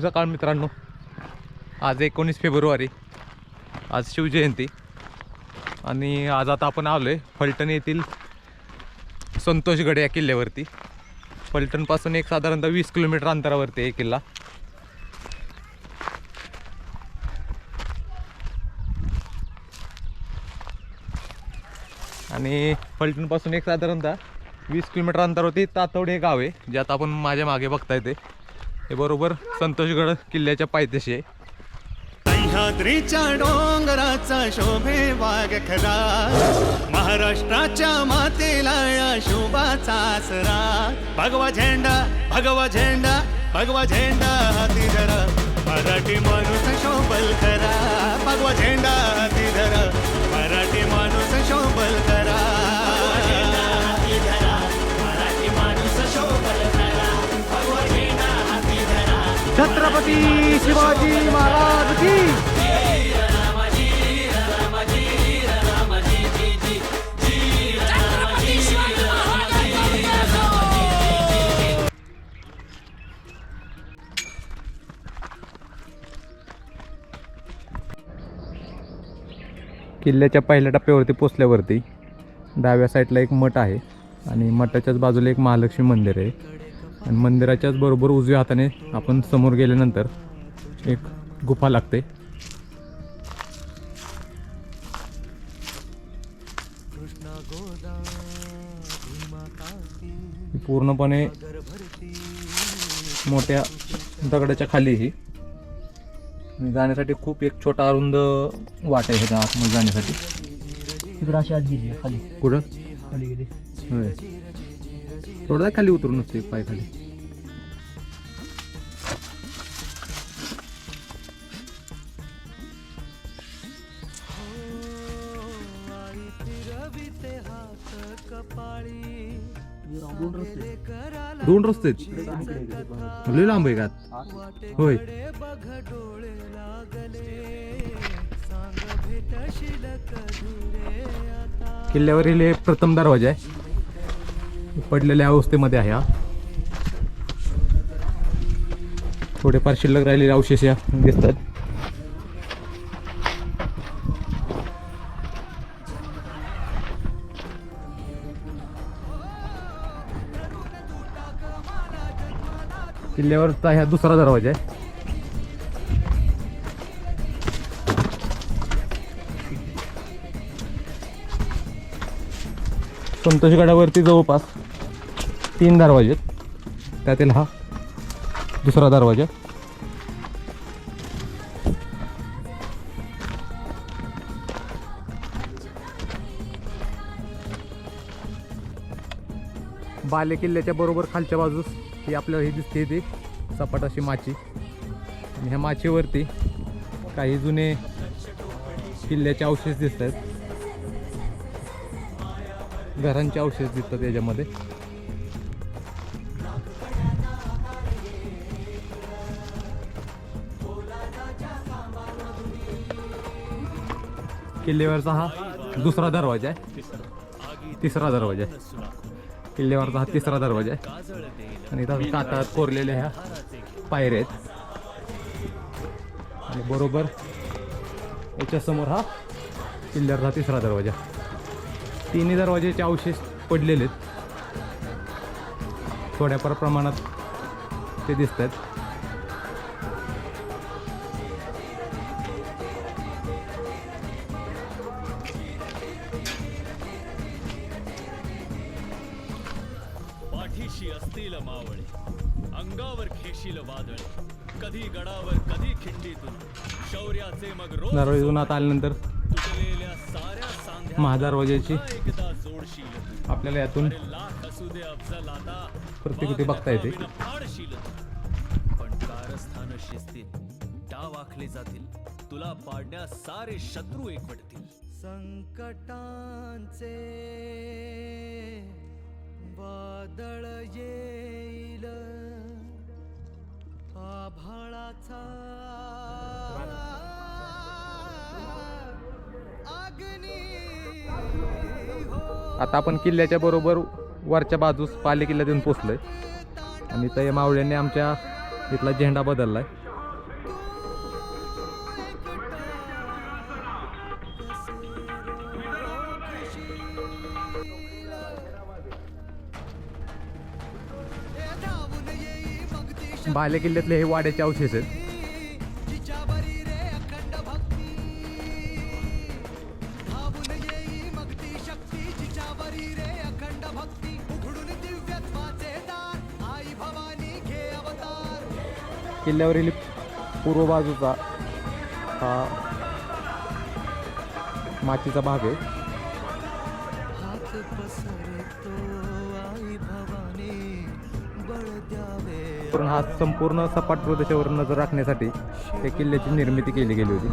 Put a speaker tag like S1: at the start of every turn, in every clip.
S1: सकाळ मित्रांनो. आज एकोणीस फेब्रुवारी. आज शिवजयंती. आणि आज आता आपण आलो आहे फलटण येथील संतोषगड या किल्ल्यावरती. फलटणपासून एक साधारणतः वीस किलोमीटर अंतरावरती आहे किल्ला. आणि फलटणपासून एक साधारणतः वीस किलोमीटर अंतरावरती तातवडे हे गाव आहे जे आता आपण माझ्या मागे बघता येते हे बरोबर संतोषगड किल्ल्याच्या पायथ्याशी आहे.
S2: सह्याद्रीच्या डोंगराचा शोभे वाघ खरा. महाराष्ट्राच्या मातेला या शोभाचा आसरा. भगवा झेंडा भगवा झेंडा भगवा झेंडा हाती धरा. मराठी माणूस शोभल करा भगवा झेंडा हाती धरा. मराठी माणूस शोभल करा
S3: छत्रपती शिवाजी महाराज की.
S1: किल्ल्याच्या पहिल्या टप्प्यावरती पोचल्यावरती डाव्या साईडला एक मठ आहे आणि मठाच्याच बाजूला एक महालक्ष्मी मंदिर आहे आणि मंदिराच्याच बरोबर उजव्या हाताने आपण समोर गेल्यानंतर एक गुफा लागते. पूर्णपणे मोठ्या दगडाच्या खाली ही. जाण्यासाठी खूप एक छोटा अरुंद वाट आहे आतमध्ये जाण्यासाठी.
S3: अशी आज गेली खाली.
S1: कुठं?
S3: खाली गेली.
S1: थोडा खाली उतरून नसते पाय खाली.
S3: दोन रस्ते
S1: आहेत. लय लांब आहे का? होय. किल्ल्यावरील प्रथम दरवाजा आहे. पडलेल्या अवस्थेमध्ये आहे हा. थोडेफार शिल्लक राहिलेले अवशेष या दिसतात. किल्ल्यावरचा ह्या दुसरा दरवाजा आहे. संतोषगडावरती जवळपास तीन दरवाजे आहेत. त्यातील हा दुसरा दरवाजा. बाले किल्ल्याच्या बरोबर खालच्या बाजूस ही आपल्याला ही दिसते ती सपाट अशी माची. आणि ह्या माचीवरती काही जुने किल्ल्याचे अवशेष दिसत आहेत घरांचे अवशेष दिसतात याच्यामध्ये. किल्ल्यावरचा हा दुसरा दरवाजा आहे. तिसरा दरवाजा आहे. किल्ल्यावरचा हा तिसरा दरवाजा आहे. आणि इथं काटात कोरलेल्या ह्या पायऱ्या आहेत. आणि बरोबर याच्यासमोर हा किल्ल्यावरचा तिसरा दरवाजा. तिन्ही दरवाजेचे अवशेष पडलेले आहेत. थोड्याफार प्रमाणात ते दिसत आहेत
S4: असतील मावळे. अंगावर खेशील वादळे. कधी गडावर कधी खिंडीतून. शौर्याचे मग रोज
S1: आता आल्यानंतर
S4: तुटलेल्या साऱ्या सांध्या
S1: महादरवाजाची
S4: एकदा जोडशील.
S1: आपल्याला यातून
S4: अरे लाख असू दे अफजल आता
S1: प्रतिकृती बघता येते.
S4: वाघ फाडशील. तू. पण कारस्थान शिस्तीत डाव आखले जातील. तुला पाडण्यास सारे शत्रू एकवटतील.
S2: संकटांचे वादळ येईल. आभाळाचा हो.
S1: आता आपण किल्ल्याच्या बरोबर वरच्या बाजूस पाले किल्ल्यात येऊन पोचलोय. आणि त्या मावळ्यांनी आमच्या इथला झेंडा बदललाय. बाले किल्ल्यातले हे वाड्याचे अवशेष आहेत.
S2: रे अखंड भक्ती शक्ती रे अखंड भक्ती आई भवानी घे अवतार
S1: किल्ल्यावरील पूर्व बाजूचा हा मातीचा भाग आहे.
S2: हात आई भवानी बळ द्या
S1: पण हा संपूर्ण सपाट प्रदेशावर नजर राखण्यासाठी या किल्ल्याची निर्मिती केली गेली होती.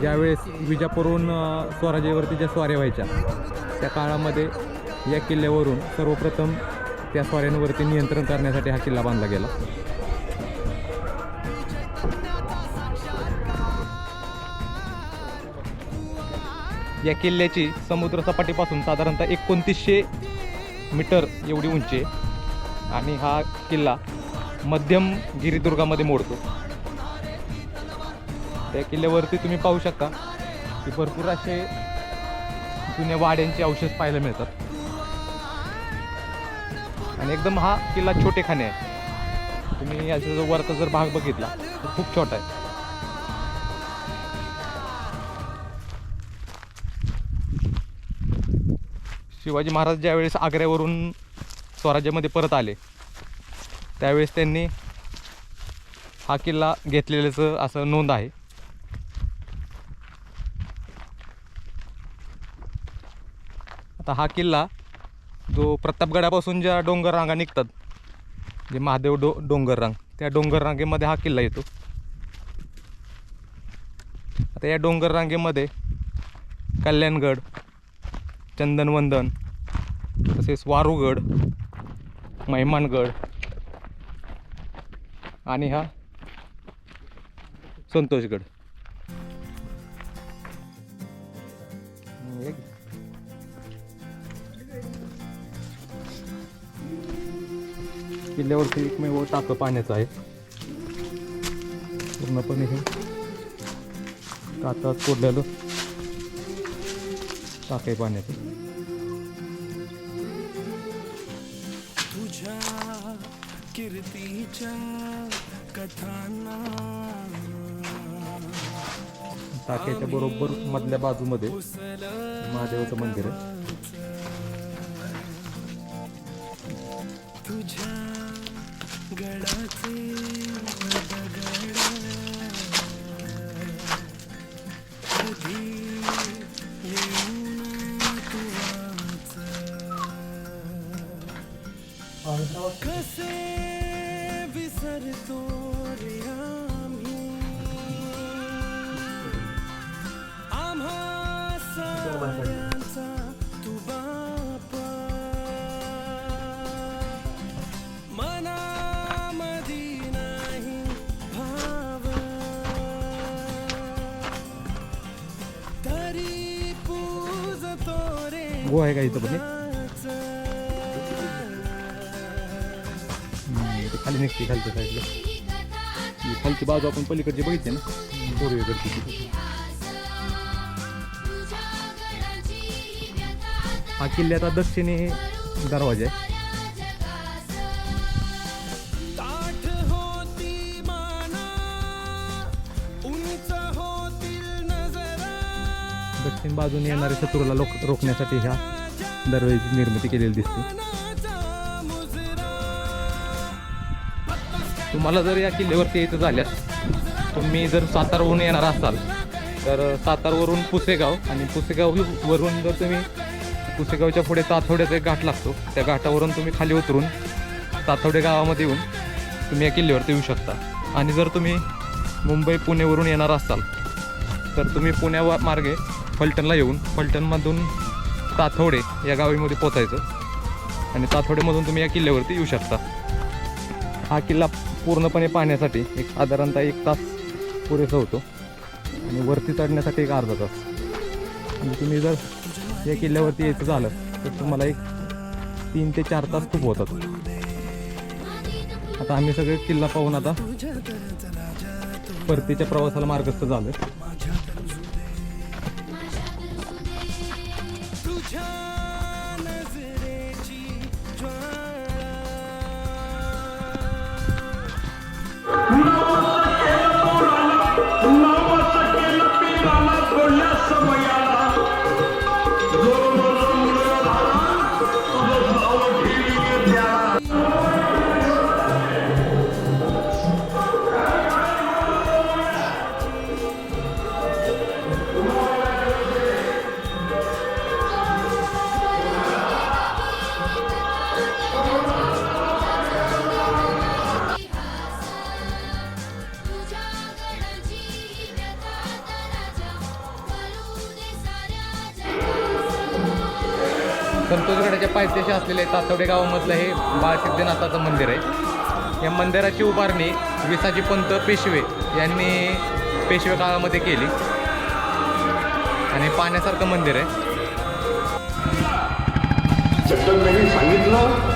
S1: ज्यावेळेस विजापूरहून स्वराज्यावरती ज्या स्वाऱ्या व्हायच्या त्या काळामध्ये या किल्ल्यावरून सर्वप्रथम त्या स्वाऱ्यांवरती नियंत्रण करण्यासाठी हा किल्ला बांधला गेला. या किल्ल्याची समुद्र सपाटीपासून साधारणतः एकोणतीसशे मीटर एवढी उंची आहे. आणि हा किल्ला मध्यम गिरिदुर्गामध्ये मोडतो. त्या किल्ल्यावरती तुम्ही पाहू शकता की भरपूर असे जुन्या वाड्यांचे अवशेष पाहायला मिळतात. आणि एकदम हा किल्ला छोटेखाने आहे. तुम्ही याचा जो वरचा जर भाग बघितला तर खूप छोटा आहे. शिवाजी महाराज ज्यावेळेस आग्र्यावरून स्वराज्यामध्ये परत आले त्यावेळेस त्यांनी हा किल्ला घेतलेल्याचं असं नोंद आहे. आता हा किल्ला जो प्रतापगडापासून ज्या डोंगर रांगा निघतात जे महादेव डो डोंगर रांग त्या डोंगर रांगेमध्ये हा किल्ला येतो. आता या डोंगर रांगेमध्ये कल्याणगड चंदनवंदन तसेच वारूगड मेहमानगड आणि हा संतोषगड. किल्ल्यावरती एकमेव टाकं पाण्याचं आहे. पूर्णपणे हे कातात कोरलेलं टाक आहे पाण्याचं.
S2: कीर्तीच्या कथांना.
S1: टाक्याच्या बरोबर मधल्या बाजूमध्ये महादेवाचं मंदिर आहे. गो आहे का इथं पण खाली निघते खालच्या साईडला खालची बाजू आपण पलीकडची बघितली ना? पूर्वेकडची हा किल्ल्याचा दक्षिणी दरवाजा आहे.
S2: ताठ होती माना उंच होतील नजरा.
S1: दक्षिण बाजूने येणाऱ्या शत्रूला लोक रोखण्यासाठी ह्या दरवाजाची निर्मिती केलेली दिसते. तुम्हाला जर या किल्ल्यावरती यायचं झाल्यास तुम्ही जर सातारवरून येणार असाल तर सातारवरून पुसेगाव आणि पुसेगाव वरून जर तुम्ही पुसेगावच्या पुढे ताथोड्याचा एक घाट लागतो. त्या घाटावरून तुम्ही खाली उतरून ताथोडे गावामध्ये येऊन तुम्ही या किल्ल्यावरती येऊ शकता. आणि जर तुम्ही मुंबई पुणेवरून येणार असाल तर तुम्ही पुण्या मार्गे फलटणला येऊन फलटणमधून ताथोडे या गावीमध्ये पोचायचं आणि ताथोडेमधून तुम्ही या किल्ल्यावरती येऊ शकता. हा किल्ला पूर्णपणे पाहण्यासाठी एक साधारणतः एक तास पुरेसा होतो. आणि वरती चढण्यासाठी एक अर्धा तास. आणि तुम्ही जर या किल्ल्यावरती यायचं झालं तर तुम्हाला एक तीन ते चार तास खूप होतात. आता आम्ही सगळे किल्ला पाहून आता परतीच्या प्रवासाला मार्गस्थ झालं पायथ्याशी असलेले तातवडे गावामधलं हे बाळसिद्धनाथाचं मंदिर आहे. या मंदिराची उभारणी विसाजी पंत पेशवे यांनी पेशवे काळामध्ये केली. आणि पाण्यासारखं मंदिर आहे.
S2: चट्टनने सांगितलं.